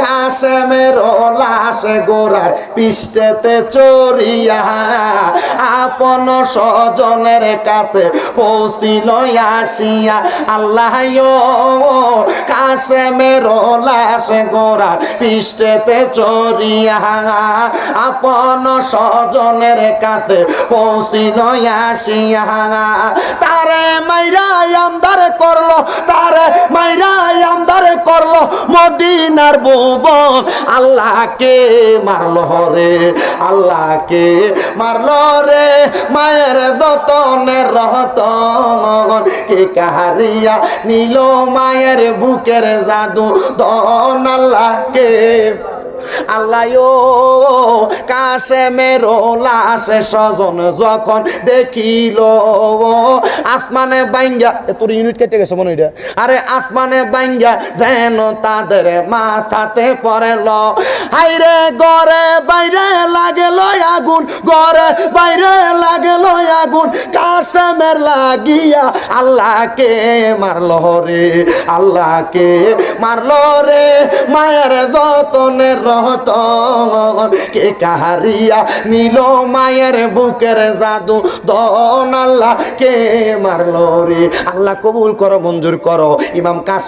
কাশেমের লাশ গোড়ার পৃষ্ঠেতে চড়িয়া আপন স্বজনের কাছে পৌঁছিল আসিয়া। আল্লাহয়ো কাশেমের লাশ গোড়ার পৃষ্ঠেতে চড়িয়া আপন স্বজনের কাছে পৌঁছিল আসিয়া। তারে মাইরা আমদার করল মদিনার ভুবন আল্লাহকে মারল রে, আল্লাহকে মারল রে। মায়ের যতনের রহত কে কাহারিয়া নিল মায়ের বুকের জাদু? দন আল্লাহকে আল্লাহ কাশেমের লাশে স্বজন যখন দেখিল আসমানে বাইঙ্গা তোর ইউনিট কেটে গেছে মনে এটা। আরে আসমানে বাইঙ্গা যেন তাদের মাথাতে পড়েল হাইরে গড়ে আগুন গড়ে বাইরে লাগেল আগুন, কাশেমের লাগিয়া আল্লাহকে মারল রে, আল্লাহকে মারল রে। মায়ের যতনের রহতন কে কাহারিয়া নিল মায়ের বুকের জাদু? দন আল্লাহ কে মারল রে। আল্লাহ কবুল করো, মঞ্জুর করো। ইমাম কাশ